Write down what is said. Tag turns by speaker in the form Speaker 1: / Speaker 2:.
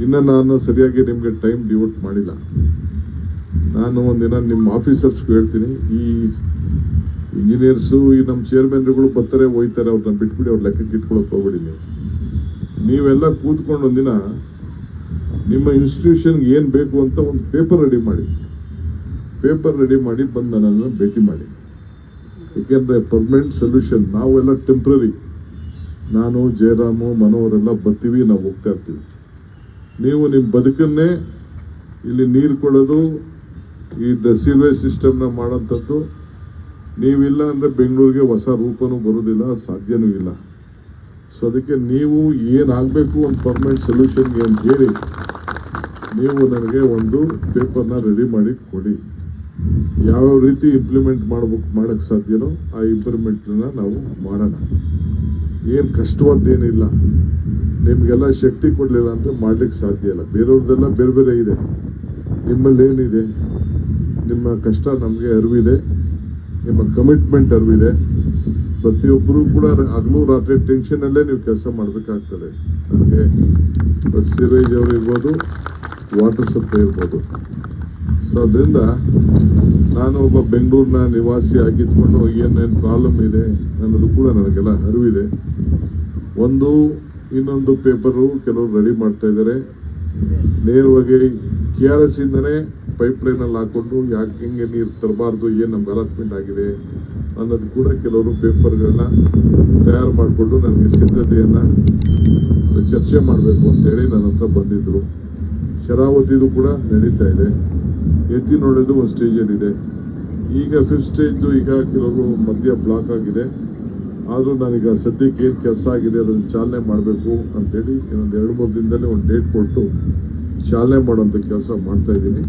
Speaker 1: ಇನ್ನು ನಾನು ಸರಿಯಾಗಿ ನಿಮಗೆ ಟೈಮ್ ಡಿವೋಟ್ ಮಾಡಿಲ್ಲ. ನಾನು ಒಂದಿನ ನಿಮ್ಮ ಆಫೀಸರ್ಸ್ಗೂ ಹೇಳ್ತೀನಿ, ಈ ಇಂಜಿನಿಯರ್ಸು ಈ ನಮ್ಮ ಚೇರ್ಮನ್ರುಗಳು ಬರ್ತಾರೆ ಹೋಯ್ತಾರೆ ಅವ್ರನ್ನ ಬಿಟ್ಬಿಡಿ, ಅವ್ರ ಲೆಕ್ಕಕ್ಕೆ ಇಟ್ಕೊಳಕ್ಕೆ ಹೋಗ್ಬಿಡಿ ನೀವು. ನೀವೆಲ್ಲ ಕೂತ್ಕೊಂಡು ಒಂದಿನ ನಿಮ್ಮ ಇನ್ಸ್ಟಿಟ್ಯೂಷನ್ಗೆ ಏನು ಬೇಕು ಅಂತ ಒಂದು ಪೇಪರ್ ರೆಡಿ ಮಾಡಿ. ಪೇಪರ್ ರೆಡಿ ಮಾಡಿ ಬಂದು ನನ್ನನ್ನು ಭೇಟಿ ಮಾಡಿ. ಏಕೆಂದರೆ ಪರ್ಮನೆಂಟ್ ಸೊಲ್ಯೂಷನ್ ನಾವೆಲ್ಲ ಟೆಂಪ್ರರಿ ನಾನು, ಜಯರಾಮು ಮನೋಹರೆಲ್ಲ ಬರ್ತೀವಿ, ನಾವು ಹೋಗ್ತಾ ಇರ್ತೀವಿ. ನೀವು ನಿಮ್ಮ ಬದುಕನ್ನೇ ಇಲ್ಲಿ ನೀರು ಕೊಡೋದು ಈ ಸಿಲ್ವೇಜ್ ಸಿಸ್ಟಮ್ನ ಮಾಡೋಂಥದ್ದು ನೀವಿಲ್ಲ ಅಂದರೆ ಬೆಂಗಳೂರಿಗೆ ಹೊಸ ರೂಪನೂ ಬರೋದಿಲ್ಲ ಸಾಧ್ಯನೂ ಇಲ್ಲ. ಸೊ ಅದಕ್ಕೆ ನೀವು ಏನಾಗಬೇಕು ಒಂದು ಪರ್ಮನೆಂಟ್ ಸೊಲ್ಯೂಷನ್ಗೆ ಅಂತ ಹೇಳಿ ನೀವು ನನಗೆ ಒಂದು ಪೇಪರ್ನ ರೆಡಿ ಮಾಡಿ ಕೊಡಿ. ಯಾವ್ಯಾವ ರೀತಿ ಇಂಪ್ಲಿಮೆಂಟ್ ಮಾಡ್ಬೇಕು ಮಾಡೋಕ್ಕೆ ಸಾಧ್ಯನೋ ಆ ಇಂಪ್ಲಿಮೆಂಟ್ನ ನಾವು ಮಾಡೋಣ. ಏನು ಕಷ್ಟವಾದ್ದೇನಿಲ್ಲ. ನಿಮಗೆಲ್ಲ ಶಕ್ತಿ ಕೊಡಲಿಲ್ಲ ಅಂದರೆ ಮಾಡ್ಲಿಕ್ಕೆ ಸಾಧ್ಯ ಇಲ್ಲ. ಬೇರೆಯವ್ರದ್ದೆಲ್ಲ ಬೇರೆ ಬೇರೆ ಇದೆ. ನಿಮ್ಮಲ್ಲಿ ಏನಿದೆ? ನಿಮ್ಮ ಕಷ್ಟ, ನಮಗೆ ಅರಿವಿದೆ. ನಿಮ್ಮ ಕಮಿಟ್ಮೆಂಟ್ ಅರಿವಿದೆ. ಪ್ರತಿಯೊಬ್ಬರು ಕೂಡ ಹಗಲು ರಾತ್ರಿ ಟೆನ್ಷನಲ್ಲೇ ನೀವು ಕೆಲಸ ಮಾಡಬೇಕಾಗ್ತದೆ. ನಮಗೆ ಸಿರೇಜ್ ಅವರು ಇರ್ಬೋದು ವಾಟರ್ ಸಪ್ಲೈ ಇರ್ಬೋದು. ಸೊ ಅದರಿಂದ ನಾನು ಒಬ್ಬ ಬೆಂಗಳೂರಿನ ನಿವಾಸಿ ಆಗಿದ್ಕೊಂಡು ಏನೇನು ಪ್ರಾಬ್ಲಮ್ ಇದೆ ಅನ್ನೋದು ಕೂಡ ನನಗೆಲ್ಲ ಅರಿವಿದೆ. ಒಂದು ಇನ್ನೊಂದು ಪೇಪರು ಕೆಲವರು ರೆಡಿ ಮಾಡ್ತಾ ಇದ್ದಾರೆ ನೇರವಾಗಿ ಕೆ ಆರ್ ಎಸ್ ಇಂದನೇ ಪೈಪ್ ಲೈನಲ್ಲಿ ಹಾಕೊಂಡು ಯಾಕೆ ಹೆಂಗೆ ನೀರು ತರಬಾರ್ದು, ಏನು ನಮ್ಗೆ ಅಲಾಟ್ಮೆಂಟ್ ಆಗಿದೆ ಅನ್ನೋದು ಕೂಡ ಕೆಲವರು ಪೇಪರ್ಗಳನ್ನ ತಯಾರು ಮಾಡಿಕೊಂಡು ನನಗೆ ಸಿದ್ಧತೆಯನ್ನು ಚರ್ಚೆ ಮಾಡಬೇಕು ಅಂತೇಳಿ ನನ್ನ ಹತ್ರ ಬಂದಿದ್ದರು ಶರಾವತಿದು ಕೂಡ ನಡೀತಾ ಇದೆ. ಎತ್ತಿ ನೋಡೋದು ಒಂದು ಸ್ಟೇಜಲ್ಲಿದೆ ಈಗ ಫಿಫ್ತ್ ಸ್ಟೇಜು ಈಗ ಕೆಲವರು ಮಧ್ಯ ಬ್ಲಾಕ್ ಆಗಿದೆ. ಆದರೂ ನಾನೀಗ ಸದ್ಯಕ್ಕೆ ಏನು ಕೆಲಸ ಆಗಿದೆ ಅದನ್ನು ಚಾಲನೆ ಮಾಡಬೇಕು ಅಂತೇಳಿ ಇನ್ನೊಂದು ಎರಡು ಮೂರು ದಿನದಲ್ಲಿ ಒಂದು ಡೇಟ್ ಕೊಟ್ಟು ಚಾಲನೆ ಮಾಡುವಂಥ ಕೆಲಸ ಮಾಡ್ತಾ ಇದ್ದೀನಿ.